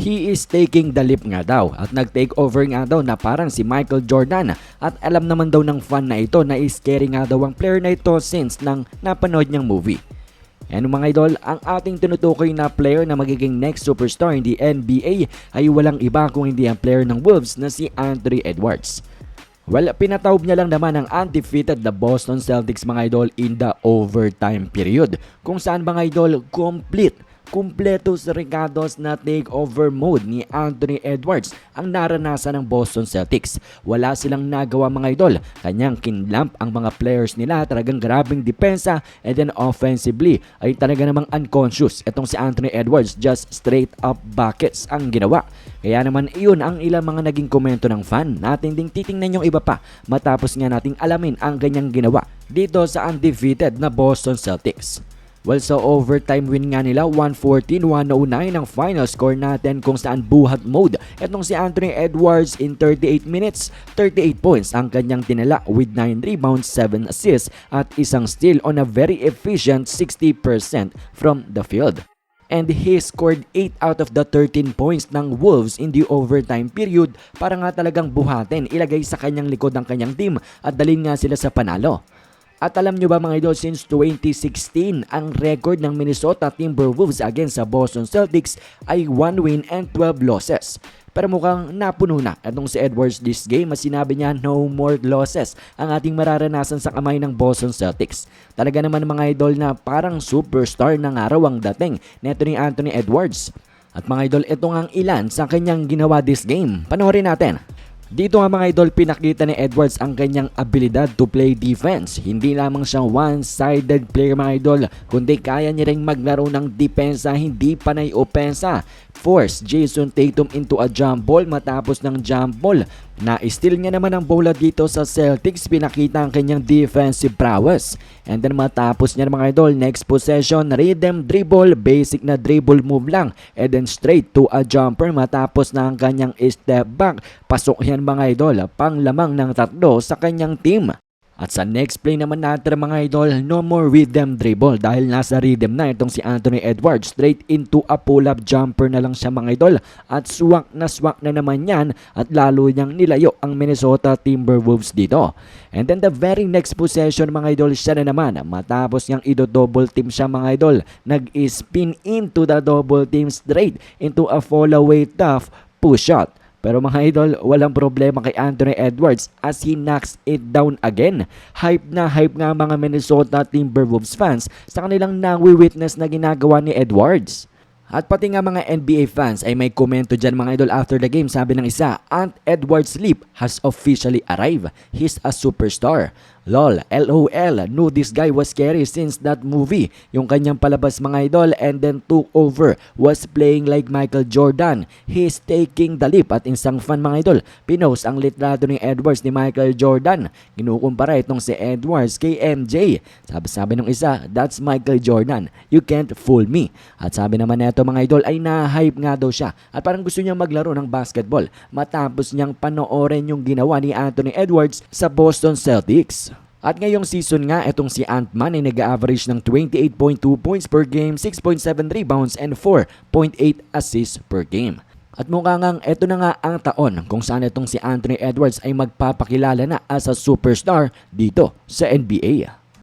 He is taking the leap nga daw at nag-take over nga daw na parang si Michael Jordan at alam naman daw ng fan na ito na scary nga daw ang player na ito since nang napanood niyang movie. And mga idol, ang ating tinutukoy na player na magiging next superstar in the NBA ay walang iba kung hindi ang player ng Wolves na si Anthony Edwards. Well, pinatawag niya lang naman ang undefeated na Boston Celtics mga idol in the overtime period kung saan mga idol complete kumpleto sa regados na takeover mode ni Anthony Edwards ang naranasan ng Boston Celtics. Wala silang nagawa mga idol. Kanyang kinlamp ang mga players nila. Talagang grabing depensa and then offensively ay talaga namang unconscious. Itong si Anthony Edwards just straight up buckets ang ginawa. Kaya naman iyon ang ilang mga naging komento ng fan. Natin ding titingnan yung iba pa matapos nga nating alamin ang ganyang ginawa dito sa undefeated na Boston Celtics. Well, sa overtime win nga nila, 114-109 ang final score natin kung saan buhat mode. Etong si Anthony Edwards in 38 minutes, 38 points ang kanyang tinala with 9 rebounds, 7 assists at isang steal on a very efficient 60% from the field and he scored 8 out of the 13 points ng Wolves in the overtime period para nga talagang buhatin, ilagay sa kanyang likod ang kanyang team at dalhin nga sila sa panalo. At alam nyo ba mga idol, since 2016, ang record ng Minnesota Timberwolves against sa Boston Celtics ay 1 win and 12 losses. Pero mukhang napuno na itong si Edwards this game at sinabi niya no more losses ang ating mararanasan sa kamay ng Boston Celtics. Talaga naman mga idol na parang superstar ng araw ang dating neto ni Anthony Edwards. At mga idol, ito nga ang ilan sa kanyang ginawa this game. Panoorin natin. Dito nga mga idol, pinakita ni Edwards ang kanyang abilidad to play defense. Hindi lamang siyang one-sided player mga idol, kundi kaya niya ring maglaro ng depensa, hindi panay opensa. Force Jason Tatum into a jump ball matapos ng jump ball. Na-steal niya naman ang bola dito sa Celtics, pinakita ang kanyang defensive prowess. And then matapos niya mga idol, next possession, rhythm dribble, basic na dribble move lang. And then straight to a jumper matapos na ang kanyang step back. Pasok yan mga idol, pang lamang ng tatlo sa kanyang team. At sa next play naman natin mga idol, no more rhythm dribble dahil nasa rhythm na itong si Anthony Edwards. Straight into a pull-up jumper na lang siya mga idol. At swak na swak na naman yan at lalo niyang nilayo ang Minnesota Timberwolves dito. And then the very next possession mga idol, siya na naman. Matapos niyang ido-double team siya mga idol, nag-spin into the double team straight into a fall away tough push shot. Pero mga idol, walang problema kay Anthony Edwards as he knocks it down again. Hype na hype nga mga Minnesota Timberwolves fans sa kanilang nawi-witness na ginagawa ni Edwards. At pati nga mga NBA fans ay may komento dyan mga idol after the game. Sabi ng isa, Ant Edwards Leap has officially arrived. He's a superstar. LOL, LOL, knew this guy was scary since that movie. Yung kanyang palabas mga idol and then took over, was playing like Michael Jordan. He's taking the leap at isang fan mga idol. Pinost ang litrato ni Edwards ni Michael Jordan. Kinukumpara itong si Edwards kay MJ. Sabi-sabi ng isa, that's Michael Jordan. You can't fool me. At sabi naman neto mga idol ay na-hype nga daw siya at parang gusto niyang maglaro ng basketball matapos niyang panoorin yung ginawa ni Anthony Edwards sa Boston Celtics. At ngayong season nga, itong si Ant-Man ay nag-average ng 28.2 points per game, 6.7 rebounds, and 4.8 assists per game. At mukha ngang ito na nga ang taon kung saan itong si Anthony Edwards ay magpapakilala na as a superstar dito sa NBA.